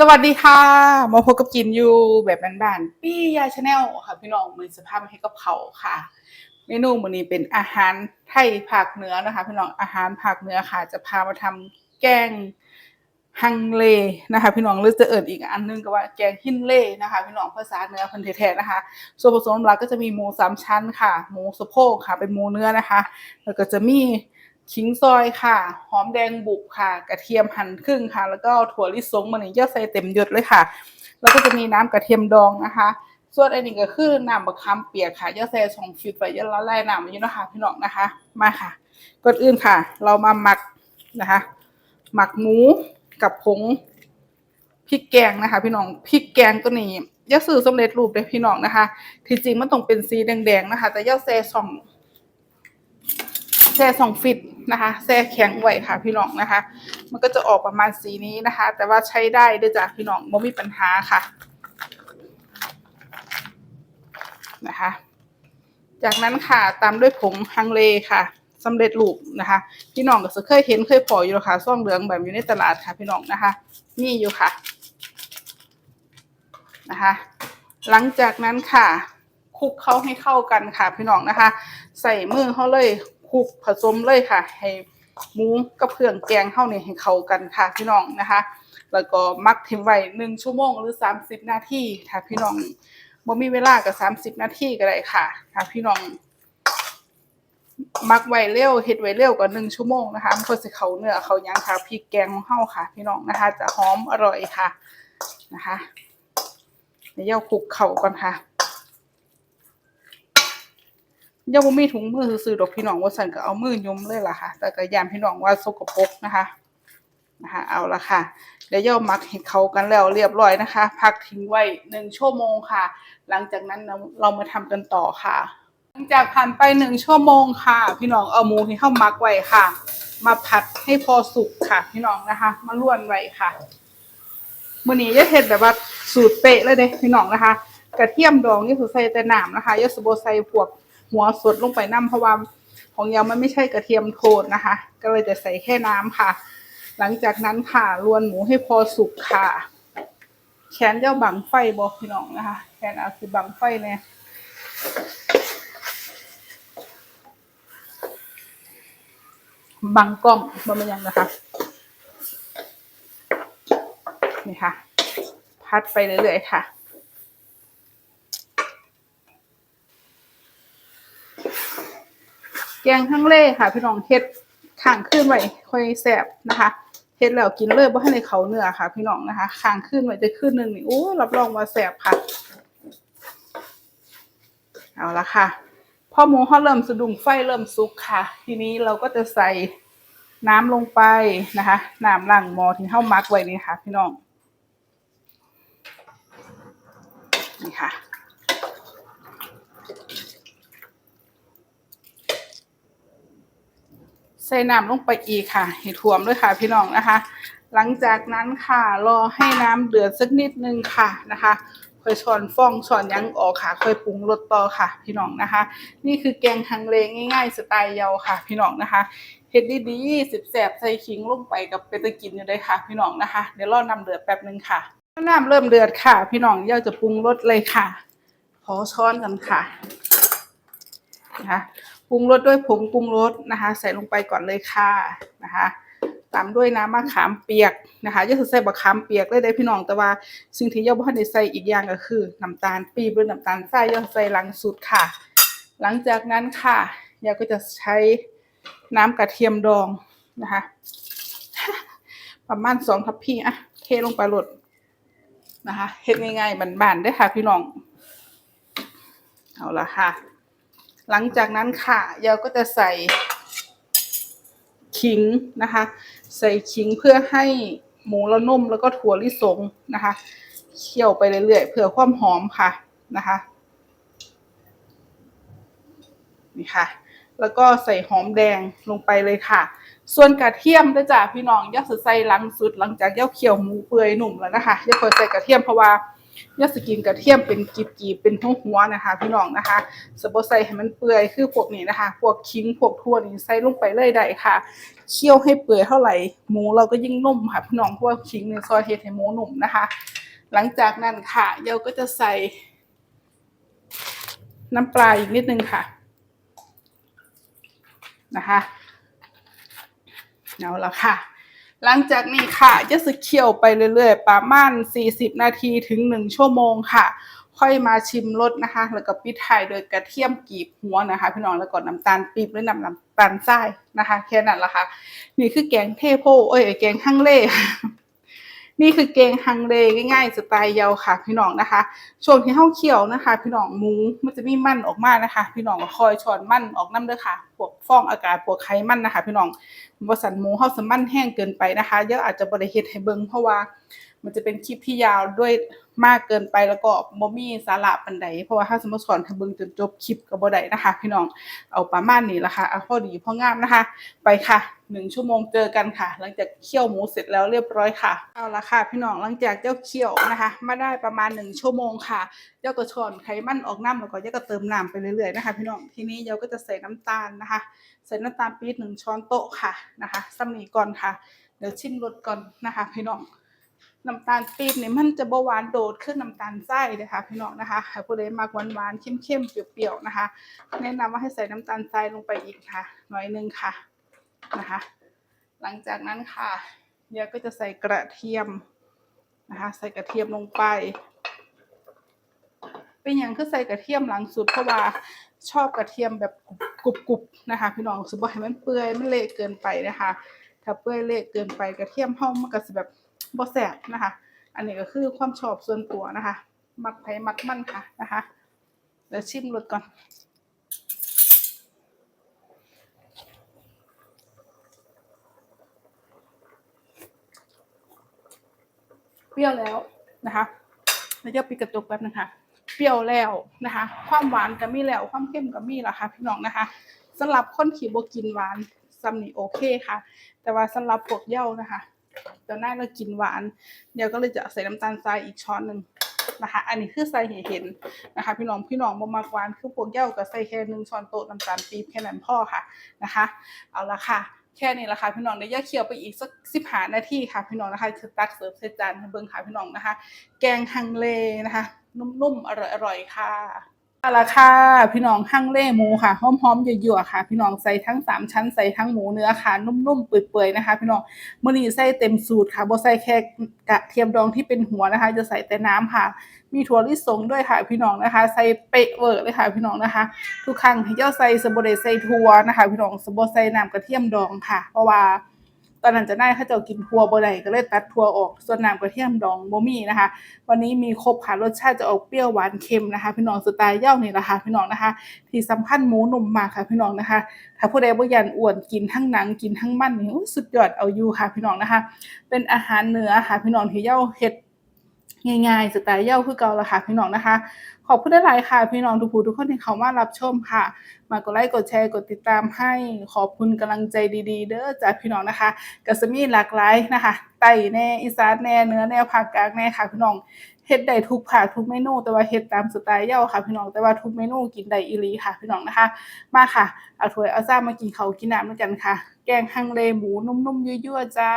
สวัสดีค่ะ มาพบกับกินอยู่แบบบ้านๆปี้ยาชาแนลค่ะ พี่น้องมือสภาพมาให้กับเขาค่ะ เมนูมื้อนี้เป็นอาหารไทยภาคเหนือนะคะ พี่น้องอาหารภาคเหนือค่ะ จะพามาทำแกงฮังเลนะคะ พี่น้องหรือจะเอิญอีกอันนึงก็ว่าแกงฮินเล่นะคะ พี่น้องภาษาเหนือพันธุ์แท้ๆนะคะ ส่วนผสมหลักก็จะมีหมูสามชั้นค่ะ หมูสะโพกค่ะ เป็นหมูเนื้อนะคะ แล้วก็จะมี ขิงซอยค่ะ หอมแดงบุกค่ะ กระเทียมหั่นครึ่งค่ะ แล้วก็ถั่วลิสงมันนี่เยอะใส่เต็มยศเลยค่ะ แล้วก็จะมีน้ำกระเทียมดองนะคะ ส่วนอันนี้ก็คือน้ำมะขามเปียกค่ะเยอะใส่สองฟิตไว้เยอะละลายน้ำมันอยู่นะคะพี่น้องนะคะ มาค่ะก่อนอื่นค่ะ เรามาหมักนะคะ หมักหมูกับผงพริกแกงนะคะ พี่น้องพริกแกงตัวนี้ยาซื้อสำเร็จรูปเลยพี่น้องนะคะ ที่จริงมันต้องเป็นสีแดงๆนะคะ แต่ยาแซ่สอง แซ่สองฟิตนะคะแซ่แข็งไว้ค่ะพี่น้องนะคะ มันก็จะออกประมาณสีนี้นะคะ แต่ว่าใช้ได้ด้วยจ้ะพี่น้องไม่มีปัญหาค่ะนะคะ จากนั้นค่ะตามด้วยผงฮังเลค่ะสำเร็จรูปนะคะ พี่น้องก็จะเคยเห็นเคยพออยู่แล้วค่ะซ่องเหลืองแบบอยู่ในตลาดค่ะ พี่น้องนะคะนี่อยู่ค่ะนะคะ หลังจากนั้นค่ะคลุกเข้าให้เข้ากันค่ะพี่น้องนะคะ ใส่มือเขาเลย ลุกผสมเลยค่ะ ให้หมูกับเครื่องแกงเข้าเนี่ยให้เข้ากันค่ะพี่น้องนะคะ แล้วก็มักทิ้งไว้หนึ่งชั่วโมงหรือสามสิบนาทีค่ะพี่น้องบ่มีเวลากับสามสิบนาทีก็ได้ค่ะค่ะพี่น้องมักไว้เร็วเฮ็ดไว้เร็วกว่าหนึ่งชั่วโมงนะคะมันก็สิเขาเนื้อเขายังค่ะพริกแกงของเฮาค่ะ พี่น้องนะคะ จะหอมอร่อยค่ะนะคะเดี๋ยวเอาคลุกเข่าก่อนค่ะ ยังบ่มีถุงมือซื้อดอกพี่น้องว่าสั่นก็เอามือยมเลยล่ะค่ะ แต่ก็ยามพี่น้องว่าสกปรกนะคะนะคะเอาละค่ะ เดี๋ยวย่อมักให้เขากันแล้วเรียบร้อยนะคะ พักทิ้งไว้หนึ่งชั่วโมงค่ะ หลังจากนั้นเราเรามาทำกันต่อค่ะ หลังจากผ่านไปหนึ่งชั่วโมงค่ะ พี่น้องเอาหมูที่เข้ามักไว้ค่ะ มาผัดให้พอสุกค่ะ พี่น้องนะคะ มาล้วนไว้ค่ะมื้อนี้จะเฮ็ดแบบว่าสูตรเป๊ะเลยเด้พี่น้องนะคะ กระเทียมดองนี่คือใส่แต่หน้ำนะคะยาสโบใส่พวก หัวสดลงไปน้ำเพราะว่าของยามันไม่ใช่กระเทียมโทนนะคะ ก็เลยจะใส่แค่น้ำค่ะ หลังจากนั้นค่ะลวนหมูให้พอสุกค่ะ แขนเจ้าบังไฟบอกพี่น้องนะคะ แขนอาจจะบังไฟเนี่ยบังกล้องบ่เป็นยังนะคะ นี่ค่ะ พัดไปเรื่อยๆค่ะ แกงทั้งเล่ค่ะ พี่น้องเฮ็ดข้างขึ้นไว้ค่อยแสบนะคะเฮ็ดแล้วกินเลยบ่ให้ในเขาเนื้อค่ะ พี่น้องนะคะข้างขึ้นไว้จะขึ้นหนึ่งนี่โอ้รับรองว่าแสบค่ะ เอาละค่ะพอหมูเขาเริ่มสะดุ้งไฟเริ่มสุกค่ะ ทีนี้เราก็จะใส่น้ำลงไปนะคะน้ำล้างหมอที่เฮามักไว้นี่ค่ะ พี่น้องนี่ค่ะ ใส่น้ำลงไปอีกค่ะ ให้ท่วมด้วยค่ะพี่น้องนะคะ หลังจากนั้นค่ะรอให้น้ำเดือดสักนิดนึงค่ะนะคะค่อยช้อนฟองช้อนยังออกค่ะ ค่อยปรุงรสต่อค่ะ พี่น้องนะคะ นี่คือแกงฮังเลง่ายๆสไตล์เยาค่ะ พี่น้องนะคะเฮ็ดดีๆสิบแสบใส่ขิงลงไปกับเปนตะกินอยู่เลยค่ะ พี่น้องนะคะ เดี๋ยวรอน้ำเดือดแป๊บนึงค่ะน้ำเริ่มเดือดค่ะ พี่น้องเยาจะปรุงรสเลยค่ะ ขอช้อนกันค่ะนะคะ ปรุงรสด้วยผงปรุงรสนะคะ ใส่ลงไปก่อนเลยค่ะนะคะตามด้วยน้ำมะขามเปียกนะคะย่าใส่บะขามเปียกเลยได้พี่น้องแต่ว่า สิ่งที่ย่าบ่ทันได้ใส่อีกอย่างก็คือน้ำตาลปี๊บหรือน้ำตาลทรายย่าใส่หลังสุดค่ะ หลังจากนั้นค่ะย่าก็จะใช้น้ำกระเทียมดองนะคะ ประมาณสองทัพพีอะเทลงไปหลดนะคะเฮ็ดง่ายๆบานๆได้ค่ะพี่น้องเอาละค่ะ หลังจากนั้นค่ะเราก็จะใส่ขิงนะคะ ใส่ขิงเพื่อให้หมูละนุ่มแล้วก็ถั่วลิสงนะคะ เคี่ยวไปเรื่อยๆเพื่อความหอมค่ะนะคะนี่ค่ะ แล้วก็ใส่หอมแดงลงไปเลยค่ะ ส่วนกระเทียมด้วยจ้ะพี่น้องย่าใส่หลังสุดหลังจากย่าเคี่ยวหมูเปื่อยหนุ่มแล้วนะคะย่าควรใส่กระเทียมเพราะว่า ยาสกินกระเทียมเป็นกีบๆเป็นหัวๆนะคะ พี่น้องนะคะสบใส่ให้มันเปื่อยคือพวกนี้นะคะ พวกขิงพวกทั่วนี่ใส่ลงไปเลยได้ค่ะเคี่ยวให้เปื่อยเท่าไหร่หมูเราก็ยิ่งนุ่มค่ะพี่น้องเพราะว่าขิงในซอยเฮ็ดให้หมูนุ่มนะคะ หลังจากนั้นค่ะเยาก็จะใส่ น้ำปลาอีกนิดนึงค่ะนะคะเอาละค่ะ หลังจากนี้ค่ะจะสึกเคี่ยวไปเรื่อยๆ ประมาณ 40 นาทีถึง 1 ชั่วโมงค่ะ ค่อยมาชิมรสนะคะ แล้วก็ปิดท้ายโดยกระเทียมกีบหัวนะคะ พี่น้องแล้วก็น้ำตาลปี๊บหรือน้ำน้ำตาลทรายนะคะ แค่นั้นละค่ะ นี่คือแกงเทโพเอ้ยแกงฮังเล่นี่คือแกงฮังเลง่ายๆสไตล์เยาค่ะ พี่น้องนะคะ ช่วงที่เฮาเคี่ยวนะคะ พี่น้องมูมันจะมีมันออกมานะคะ พี่น้องก็คอยช้อนมันออกน้ำเด้อค่ะพวกฟองอากาศพวกไขมันนะคะ พี่น้องบ่สันหมูเฮาสมันแห้งเกินไปนะคะเดี๋ยวอาจจะบ่ได้เฮ็ดให้เบิงเพราะว่ามันจะเป็นคลิปที่ยาวด้วยมากเกินไปแล้วก็บ่มีสาระปานใดเพราะว่าถ้าสมมติสอนให้เบิงจนจบคลิปก็บ่ได้นะคะ พี่น้องเอาประมาณนี้ละค่ะเอาพอดีพองามนะคะ ไปค่ะหนึ่งชั่วโมงเจอกันค่ะ หลังจากเคี่ยวหมูเสร็จแล้วเรียบร้อยค่ะเอาละค่ะ พี่น้องหลังจากเจ้าเคี่ยวนะคะ มาได้ประมาณหนึ่งชั่วโมงค่ะเจ้าก็ชอนไขมันออกน้ำแล้วก็เจ้าก็เติมน้ำไปเรื่อยๆนะคะ พี่น้องทีนี้เจ้าก็จะใส่น้ำตาลนะคะใส่น้ำตาลปี๊บหนึ่งช้อนโต๊ะค่ะนะคะสำนีก่อนค่ะ เดี๋ยวชิมรสก่อนนะคะพี่น้องน้ำตาลปี๊บนี่มันจะบ่หวานโดดขึ้นน้ำตาลทรายเลยค่ะพี่น้องนะคะใครผู้ใดมักหวานๆเข้มๆเปรี้ยวๆนะคะ แนะนำว่าให้ใส่น้ำตาลทรายลงไปอีกค่ะ หน่อยหนึงค่ะนะคะ หลังจากนั้นค่ะเดี๋ยวก็จะใส่กระเทียมนะคะ ใส่กระเทียมลงไป เป็นอย่างคือใส่กระเทียมหลังสุดเพราะว่าชอบกระเทียมแบบ กรุบๆนะคะ พี่น้องสมบูรให้มันเปื่อยมันเละเกินไปนะคะ ถ้าเปื่อยเละเกินไปกระเทียมเฮามันก็สิแบบบ่แซ่บนะคะ อันนี้ก็คือความชอบส่วนตัวนะคะ มักไผ่มักมันค่ะนะคะเดี๋ยวชิมรสก่อนเปรี้ยวแล้วนะคะแล้วจะปิดกระจกแป๊บนึงค่ะ เปรี้ยวแล้วนะคะ ความหวานก็มีแล้ว ความเข้มก็มีแล้วค่ะพี่น้องนะคะสำหรับคนขี่บกินหวานซัมนี่โอเคค่ะ แต่ว่าสำหรับพวกเย้านะคะเดี๋ยวหน้าเรากินหวาน เดี๋ยวก็เลยจะใส่น้ำตาลทรายอีกช้อนหนึ่งนะคะ อันนี้คือใส่เห็นนะคะ พี่น้องพี่น้องบ่มากหวานคือพวกเย้าก็ใส่แค่หนึ่งช้อนโต๊ะน้ำตาลปี๊บแค่นั้นพอค่ะนะคะ เอาละค่ะแค่นี้ละค่ะพี่น้องเดี๋ยวย่าเคี่ยวไปอีกสักสิบหานาทีค่ะพี่น้องนะคะจะตักเสิร์ฟใส่จานเบิ่งค่ะพี่น้องนะคะ แกงฮังเลนะคะ นุ่มๆ อร่อยๆ ค่ะเอาละค่ะพี่น้องฮังเล่หมูค่ะหอมๆยั่วๆค่ะ พี่น้องใส่ทั้งสามชั้นใส่ทั้งหมูเนื้อค่ะ นุ่มๆเปื่อยๆนะคะ พี่น้องมื้อนี้ใส่เต็มสูตรค่ะบ่ใส่แค่กระเทียมดองที่เป็นหัวนะคะ จะใส่แต่น้ำค่ะ มีถั่วลิสงด้วยค่ะ พี่น้องนะคะ ใส่เป๊ะเวอร์เลยค่ะ พี่น้องนะคะ ทุกครั้งที่เจ้าใส่สบไดใส่ถั่วนะคะ พี่น้องสบใส่น้ำกระเทียมดองค่ะ เพราะว่า อนนั้นจะได้เขาเจ้ากินทัวบ่ได้ก็เลยตัดทัวออก ส่วนน้ำกระเทียมดองบ่มีนะคะ วันนี้มีครบค่ะรสชาติจะออกเปรี้ยวหวานเค็มนะคะ พี่น้องสไตล์เย่านี่แหละค่ะพี่น้องนะคะ ที่สำคัญหมูนุ่มมากค่ะพี่น้องนะคะ ถ้าผู้ใดบ่ยันอ้วนกินทั้งหนังกินทั้งมันนี่สุดยอดเอาอยู่ค่ะพี่น้องนะคะ เป็นอาหารเหนือค่ะพี่น้องที่เย่าเฮ็ด ง่ายๆสไตล์เย่าคือเก่าละค่ะพี่น้องนะคะ ขอบคุณหลายค่ะ พี่น้องทุกผู้ทุกคนที่เขามารับชมค่ะ มากดไลค์กดแชร์กดติดตามให้ขอบคุณกำลังใจดีๆ เด้อจากพี่น้องนะคะก็จะมีหลากหลายนะคะไต้แน่อีสานแน่เนื้อแน่ภาคกลางแน่ค่ะพี่น้องเฮ็ดได้ทุกภาคทุกเมนู แต่ว่าเฮ็ดตามสไตล์เย้าค่ะ พี่น้องแต่ว่าทุกเมนูกินได้อีหลีค่ะ พี่น้องนะคะ มาค่ะ เอาถ้วยเอาซ่ามากินเขากินน้ำด้วยกันค่ะ แกงฮังเลหมูนุ่มๆยั่วๆจ้า